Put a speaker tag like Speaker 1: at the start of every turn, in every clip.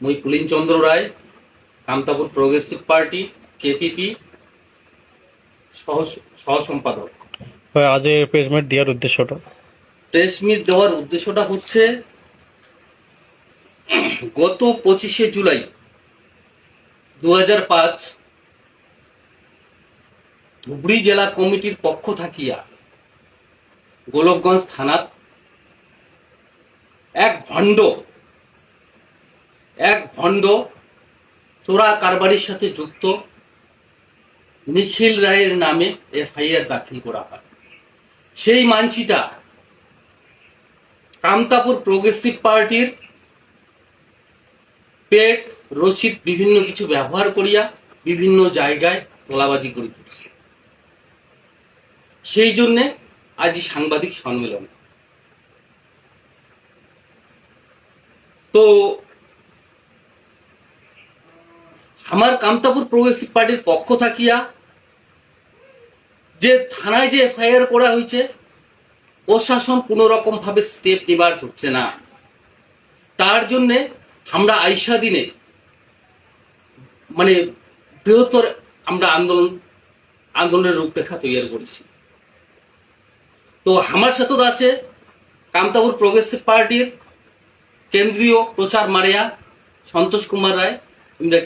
Speaker 1: মুই Pulin Chandra Roy Kamtapur progressive party KPP সহ সহ সম্পাদক
Speaker 2: আজ এই প্রেসমেন্ট দেওয়ার উদ্দেশ্যটা?
Speaker 1: প্রেস মিট দেওয়ার উদ্দেশ্যটা হচ্ছে গত পঁচিশে জুলাই দু পাঁচ ধুবড়ি জেলা কমিটির পক্ষ থাকিয়া গোলকগঞ্জ থানাত এক ভণ্ড এক ভণ্ড চোরা কারবারির সাথে যুক্ত নিখিল রায়ের নামে এফআইআর দাখিল করা হয়। সেই মানচিটা কামতাপুর প্রোগ্রেসিভ পার্টির পেট, রসিদ, বিভিন্ন কিছু ব্যবহার করিয়া বিভিন্ন জায়গায় তোলাবাজি করে তুলছে। সেই জন্যে আজ সাংবাদিক সম্মেলন। তো আমার কামতাপুর প্রোগ্রেসিভ পার্টির পক্ষ থাকিয়া যে থানায় যে এফআইআর করা হয়েছে, প্রশাসন কোনো রকম ভাবে স্টেপ নেবার ধরছে না। তার জন্য আমরা আইসা দিনে মানে বৃহত্তর আমরা আন্দোলন, আন্দোলনের রূপরেখা তৈরি করেছি। তো আমার সাথে আছে কামতাপুর প্রোগ্রেসিভ পার্টির কেন্দ্রীয় প্রচার মারিয়া সন্তোষ কুমার রায়।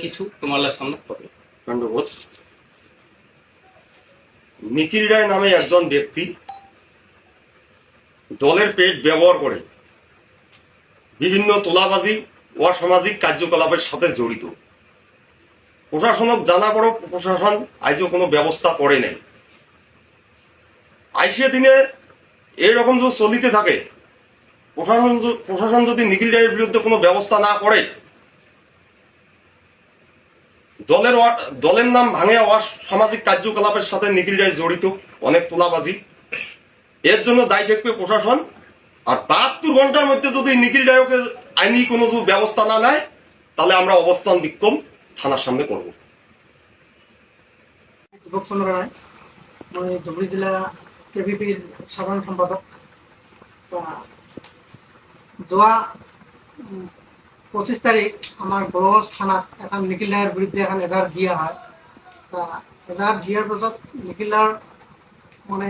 Speaker 1: কিছু তোমার সামনে করবে
Speaker 3: দণ্ডবোধ নিখিল রায় নামে একজন ব্যক্তি দলের পেট ব্যবহার করে বিভিন্ন তোলাবাজি ও অসামাজিক কার্যকলাপের সাথে জড়িত। প্রশাসনক জানা পড়ো, প্রশাসন আজও কোনো ব্যবস্থা করে নাই। আইসিয়া দিনে এইরকম যদি চলিতে থাকে, প্রশাসন প্রশাসন যদি নিখিল রায়ের বিরুদ্ধে কোনো ব্যবস্থা না করে দলের দলের নাম ভাঙে সামাজিক কার্যকলাপের সাথে নিখিল রায় জড়িত, অনেক তোলাবাজি। এর জন্য দায়ী থাকবে প্রশাসন। আর বাহাত্তর ঘণ্টার মধ্যে যদি নিখিল রায়কে আইনি কোনো ব্যবস্থা না নেয়, তাহলে আমরা অবস্থান বিক্ষোভ থানার সামনে করব।
Speaker 4: চন্দ্র রায়, মই ধুবুৰী জিলা কে ভি পিৰ সাধাৰণ সম্পাদক তা পঁচিছ তাৰিখ আমাৰ বৰগজ থানাত এখন নিখিল দাৰ বিৰুদ্ধে এখন এজাহাৰ দিয়া হয়। তা এজাহাৰ দিয়াৰ পাছত নিখিল দাৰ মানে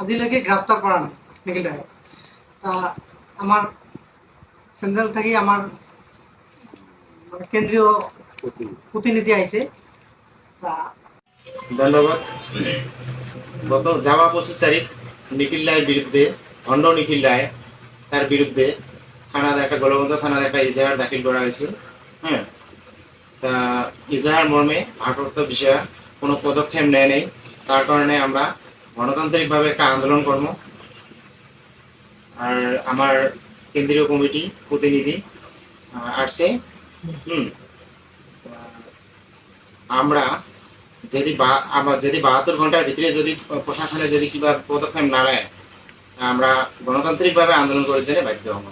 Speaker 4: আজিলৈকে গ্ৰেপ্তাৰ কৰা নাই নিখিল দাই তা আমাৰ চেণ্ট্ৰেল থাকি আমাৰ মানে কেন্দ্ৰীয় প্রতিনিধি আইছে তা
Speaker 5: ধন্যবাদ। গত যাওয়া পঁচিশ তারিখ নিখিল রায়ের বিরুদ্ধে ভণ্ড নিখিল রায় তার বিরুদ্ধে থানাতে একটা গোলগঞ্জ থানাতে একটা ইজাহার দাখিল করা হয়েছে হ্যাঁ? তা ইজাহার মর্মে ভারপ্রাপ্ত বিষয়ে কোনো পদক্ষেপ নেয় নেই, তার কারণে আমরা গণতান্ত্রিকভাবে একটা আন্দোলন কর্ম আর আমার কেন্দ্রীয় কমিটি প্রতিনিধি আসছে, হুম? আমরা যদি আবার যদি বাহাত্তর ঘণ্টার ভিতরে যদি প্রশাসনে যদি কিবা পদক্ষেপ না নেয় আমরা গণতান্ত্রিকভাবে আন্দোলন করার জন্য বাধ্য হব।